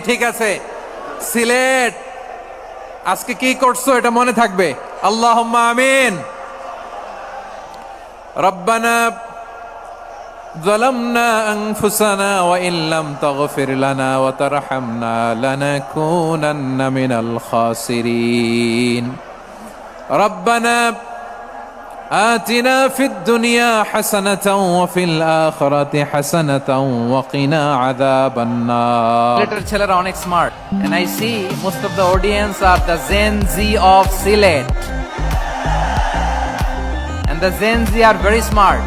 ঠিক আছে সিলেট আজকে কি করছো এটা মনে থাকবে আল্লাহ আমিন রব্বানা ظلمنا أنفسنا وإن لم تغفر لنا وترحمنا لنكونن من الخاسرين ربنا آتنا في الدنيا حسنة وفي الآخرة حسنة وقنا عذاب النار সিলেটের ছেলেরা অনেক smart and I see most of the audience are the Gen Z of Sylhet and the Gen Z are very smart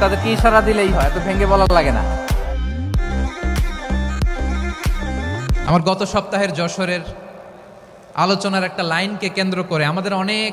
তাদের কি ইশারা দিলেই হয় এত ভেঙে বলা লাগে না আমার গত সপ্তাহের যশোরের আলোচনার একটা লাইনকে কেন্দ্র করে আমাদের অনেক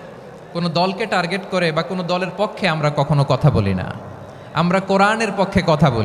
কোনো দলকে টার্গেট করে বা কোনো দলের পক্ষে আমরা কখনো কথা বলি না। আমরা কোরআনের পক্ষে কথা বলি।